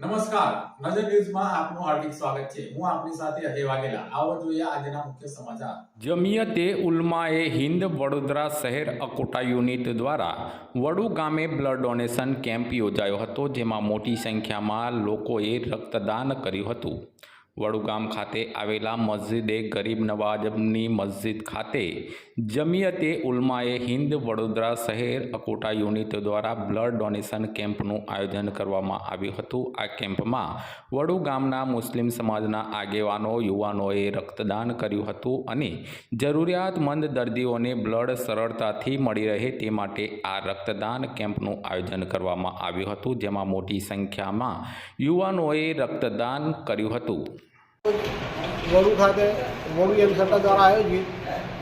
નમસ્કાર. નજર ન્યૂઝમાં આપનું હાર્દિક સ્વાગત છે. હું આપની સાથે અજય વાઘેલા. આવો જોઈએ આજના મુખ્ય સમાચાર. જમિયતે ઉલમાએ હિન્દ વડોદરા શહેર અકોટા યુનિટ દ્વારા વડુ ગામે બ્લડ ડોનેશન કેમ્પ યોજાયો હતો, જેમાં મોટી સંખ્યામાં લોકોએ રક્તદાન કર્યું હતું. વડુગામ ખાતે આવેલા મસ્જિદે ગરીબ નવાજની મસ્જિદ ખાતે જમિયતે ઉલમાએ હિન્દ વડોદરા શહેર અકોટા યુનિટ દ્વારા બ્લડ ડોનેશન કેમ્પનું આયોજન કરવામાં આવ્યું હતું. આ કેમ્પમાં વડુગામના મુસ્લિમ સમાજના આગેવાનો, યુવાનોએ રક્તદાન કર્યું હતું અને જરૂરિયાતમંદ દર્દીઓને બ્લડ સરળતાથી મળી રહે તે માટે આ રક્તદાન કેમ્પનું આયોજન કરવામાં આવ્યું હતું, જેમાં મોટી સંખ્યામાં યુવાનોએ રક્તદાન કર્યું હતું. વડુ ખાતે વડુ એમ સરકાર દ્વારા આયોજિત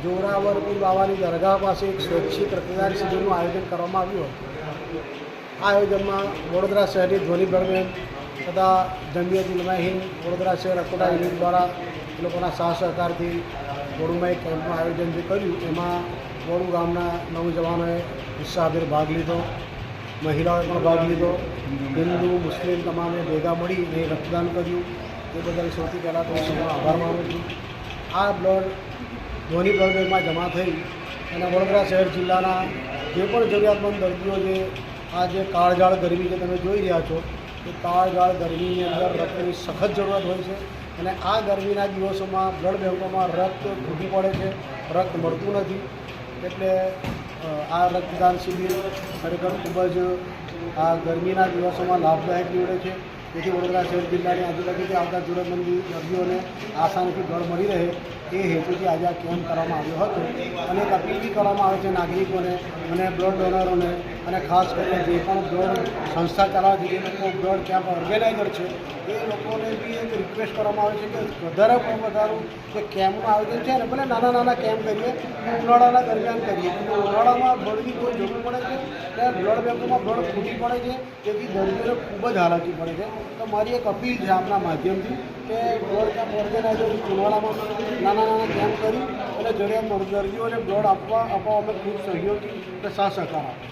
જોરાવરપુર બાવાની દરગાહ પાસે એક સ્વૈચ્છિક રક્તદાન શિબિરનું આયોજન કરવામાં આવ્યું હતું. આ આયોજનમાં વડોદરા શહેરની ધ્વનિ બ્રહ્મેન તથા જમિયત ઉલમા હિન્દ વડોદરા શહેર અકોટા યુનિટ દ્વારા એ લોકોના સાહ સહકારથી વડુમાં એક કેમ્પનું આયોજન જે કર્યું, એમાં વડુ ગામના નવજવાનોએ ઉત્સાહભેર ભાગ લીધો, મહિલાઓએ પણ ભાગ લીધો. હિન્દુ, મુસ્લિમ તમામે ભેગા મળી અને રક્તદાન કર્યું. એ બદલ સૌથી પહેલાં તો હું આભાર માનું છું. આ બ્લડ ધોની બ્લડ જમા થઈ અને વડોદરા શહેર જિલ્લાના જે પણ જરૂરિયાતમંદ દર્દીઓ જે આ જે કાળઝાળ ગરમી જે તમે જોઈ રહ્યા છો, એ કાળઝાળ ગરમીની અંદર રક્તની સખત જરૂરત હોય છે અને આ ગરમીના દિવસોમાં બ્લડ બેંકોમાં રક્ત ઘૂટી પડે છે, રક્ત મળતું નથી. એટલે આ રક્તદાન શિબિર ખરેખર ખૂબ જ આ ગરમીના દિવસોમાં લાભદાયક નીવડે છે. જેથી વડોદરા શહેર જિલ્લાની આજુબાજુથી આવતા જરૂરતમંદ દર્દીઓને આસાનીથી ઘર મળી રહે એ હેતુથી આજે આ કેમ્પ કરવામાં આવ્યો હતો. અને એક અપીલ કરવામાં આવે છે નાગરિકોને અને બ્લડ ડોનરોને. અને ખાસ કરીને જે પણ બ્લડ સંસ્થા ચલાવે છે, જે લોકો બ્લડ કેમ્પ ઓર્ગેનાઇઝર છે, એ લોકોને બી એક રિક્વેસ્ટ કરવામાં આવે છે કે વધારે પણ વધારું જે કેમ્પનું આયોજન છે ને, ભલે નાના નાના કેમ્પ કરીએ, ઉનાળાના દરમિયાન કરીએ ઉનાળામાં બ્લડની કોઈ જરૂર પડે છે ત્યારે બ્લડ બેંકોમાં બ્લડ ખૂટી પડે છે, જેથી દર્દીઓને ખૂબ જ હાલાકી પડે છે. તો મારી એક અપીલ છે આપના માધ્યમથી કે બ્લડ કેમ્પ ઓર્ગેનાઇઝર ઉનાળામાં નાના નાના કેમ્પ કરી અને જરૂરિયાતમંદ દર્દીઓને બ્લડ આપવા આપવા અમે ખૂબ સહયોગી અને આપે.